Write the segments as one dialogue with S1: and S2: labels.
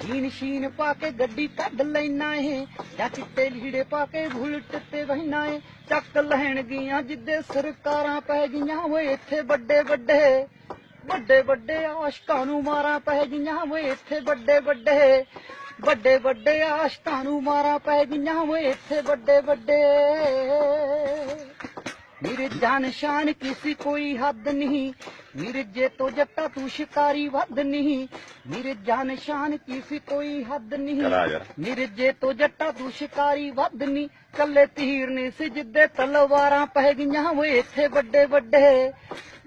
S1: Jean sheen ਪਾ ਕੇ ਗੱਡੀ ਕੱਢ ਲੈਣਾ ਏ? ਜਾਂ ਚਿੱਟੇ ਲੀੜੇ ਪਾ ਕੇ ਬੁਲਟ ਤੇ ਵਹਿਣਾ ਏ? ਚੱਕ ਲੈਣ ਗੀਆਂ ਜਿੱਦੇ ਸਰਕਾਰਾਂ ਪੈ ਗਈਆਂ ਓਏ, ਇੱਥੇ ਵੱਡੇ ਵੱਡੇ। ਵੱਡੇ ਵੱਡੇ ਆਸ਼ਕਾਂ ਨੂੰ ਮਾਰਾਂ ਪੈ ਗਈਆਂ ਓਏ, ਇੱਥੇ ਵੱਡੇ ਵੱਡੇ। ਵੱਡੇ ਵੱਡੇ ਆਸ਼ਕਾਂ ਨੂੰ ਮਾਰਾਂ ਪੈ ਗਈਆਂ ਓਏ, ਇੱਥੇ ਵੱਡੇ ਵੱਡੇ। ਮੇਰੇ ਜਾਨ ਸ਼ਾਨ ਕਿਸੇ ਕੋਈ ਹੱਦ ਨਹੀਂ। ਮਿਰਜੇ ਤੋਂ ਜੱਟਾ ਤੂੰ ਸ਼ਿਕਾਰੀ ਵੱਧ ਨਹੀਂ। ਮੇਰੇ ਜਾਨ ਸ਼ਾਨ ਕਿਸੇ ਕੋਈ ਹੱਦ ਨਹੀਂ। ਮਿਰਜੇ ਤੋਂ ਜੱਟਾ ਤੂੰ ਸ਼ਿਕਾਰੀ ਵੱਧ ਨਹੀਂ। ਕੱਲੇ ਤੀਰ ਨੇ ਸੀ ਜਿੱਦੇ ਤਲਵਾਰਾਂ ਪੈ ਗਈਆਂ ਓਏ ਇੱਥੇ ਵੱਡੇ ਵੱਡੇ।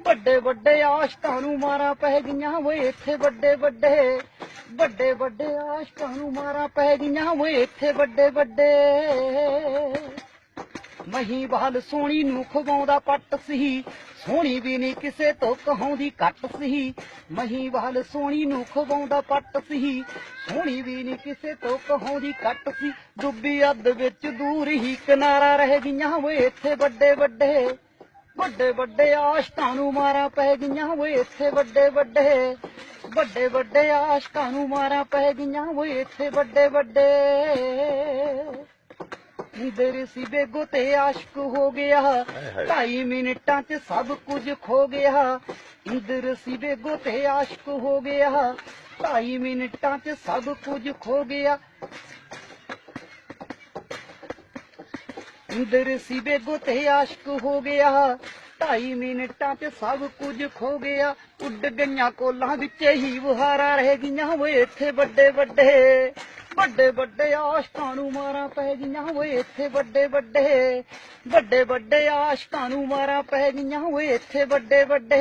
S1: ਵੱਡੇ ਵੱਡੇ ਆਸ਼ਕਾਂ ਨੂੰ ਮਾਰਾਂ ਪੈ ਗਈਆਂ ਓਏ ਇੱਥੇ ਵੱਡੇ ਵੱਡੇ। ਵੱਡੇ ਵੱਡੇ ਆਸ਼ਕਾਂ ਨੂੰ ਮਾਰਾਂ ਪੈ ਗਈਆਂ ਓਏ ਇੱਥੇ ਵੱਡੇ ਵੱਡੇ। ਮਹੀਵਾਲ ਸੋਹਣੀ ਨੂੰ ਖਵਾਉਂਦਾ ਪੱਟ ਸੀ ਸੋਹਣੀ ਵੀ ਨਹੀਂ ਕਿਸੇ ਤੋਂ ਕਹਾਉਂਦੀ ਘੱਟ ਸੀ ਮਹੀਵਾਲ ਸੋਹਣੀ ਨੂੰ ਖਵਾਉਂਦਾ ਪੱਟ ਸੀ ਸੋਹਣੀ ਵੀ ਨਹੀਂ ਕਿਸੇ ਤੋਂ ਕਹਾਉਂਦੀ ਘੱਟ ਸੀ ਡੁੱਬੀ ਅੱਧ ਵਿੱਚ ਦੂਰ ਹੀ ਕਿਨਾਰਾ ਰਹਿ ਗਈਆਂ ਓਏ ਇੱਥੇ ਵੱਡੇ ਵੱਡੇ। ਵੱਡੇ ਵੱਡੇ ਆਸ਼ਕਾਂ ਨੂੰ ਮਾਰਾਂ ਪੈ ਗਈਆਂ ਓਏ ਇੱਥੇ ਵੱਡੇ ਵੱਡੇ। ਵੱਡੇ ਵੱਡੇ ਆਸ਼ਕਾਂ ਨੂੰ ਮਾਰਾਂ ਪੈ ਗਈਆਂ ਓਏ ਇੱਥੇ ਵੱਡੇ ਵੱਡੇ। ਨੀਂਦਰ ਸੀ ਬੇਗੋ ਤੇ ਆਸ਼ਕ ਹੋ ਗਿਆ। ਢਾਈ ਮਿੰਟਾਂ 'ਚ ਸਭ ਕੁਝ ਖੋ ਗਿਆ। ਇੰਦਰ ਸੀ ਬੇਗੋ ਤੇ ਆਸ਼ਕ ਹੋ ਗਿਆ। ਢਾਈ ਮਿੰਟਾਂ 'ਚ ਸਭ ਕੁਝ ਖੋ ਗਿਆ। ਇੰਦਰ ਸੀ ਬੇਗੋ ਤੇ ਆਸ਼ਕ ਹੋ ਗਿਆ। ਢਾਈ ਮਿੰਟਾਂ 'ਚ ਸਭ ਕੁਝ ਖੋ ਗਿਆ। ਉੱਡ ਗਈਆਂ ਕੋਲਾਂ ਵਿੱਚ ਹੀ ਬੁਹਾਰਾ ਰਹਿ ਗਈਆਂ ਓਏ ਇੱਥੇ ਵੱਡੇ ਵੱਡੇ ਵੱਡੇ ਵੱਡੇ ਆਸ਼ਕਾਂ ਨੂੰ ਮਾਰਾਂ ਪੈ ਗਈਆਂ ਓਏ ਇੱਥੇ ਵੱਡੇ ਵੱਡੇ। ਵੱਡੇ ਵੱਡੇ ਆਸ਼ਕਾਂ ਨੂੰ ਮਾਰਾਂ ਪੈ ਗਈਆਂ ਓਏ ਇੱਥੇ ਵੱਡੇ ਵੱਡੇ।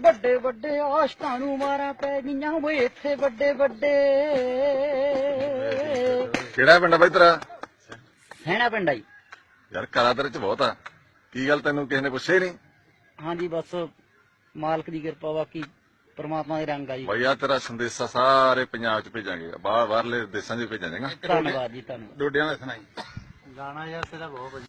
S1: ਵੱਡੇ ਵੱਡੇ ਆਸ਼ਕਾਂ ਨੂੰ ਮਾਰਾਂ ਪੈ ਗਈਆਂ ਓਏ ਇੱਥੇ ਵੱਡੇ ਵੱਡੇ।
S2: ਕਿਹੜਾ ਪਿੰਡ ਆ ਬਾਈ ਤੇਰਾ?
S1: ਸੈਣਾ ਪਿੰਡ ਆਈ
S2: ਯਾਰ ਕਲਾ ਤੇਰੇ ਚ ਬਹੁਤ ਆ। ਕੀ ਗੱਲ ਤੈਨੂੰ ਕਿਸੇ ਨੇ ਪੁੱਛਿਆ ਹੀ ਨਹੀਂ?
S1: ਹਾਂਜੀ ਬਸ ਮਾਲਕ ਦੀ ਕਿਰਪਾ ਬਾਕੀ ਪ੍ਰਮਾਤਮਾ ਦੇ ਰੰਗ ਆ ਜੀ।
S2: ਬਈ ਆ ਤੇਰਾ ਸੰਦੇਸ਼ਾ ਸਾਰੇ ਪੰਜਾਬ ਚ ਭੇਜਾਂਗੇ। ਬਾਹਰ ਬਾਹਰਲੇ ਦੇਸ਼ਾਂ ਚ ਭੇਜਾਂਗੇ
S1: ਧੰਨਵਾਦ ਜੀ ਧੰਨਵਾਦ।
S2: ਡੋਡਿਆਂ ਦਾ ਸੁਣਾਈ।
S1: ਗਾਣਾ ਯਾਰ ਤੇਰਾ ਬਹੁਤ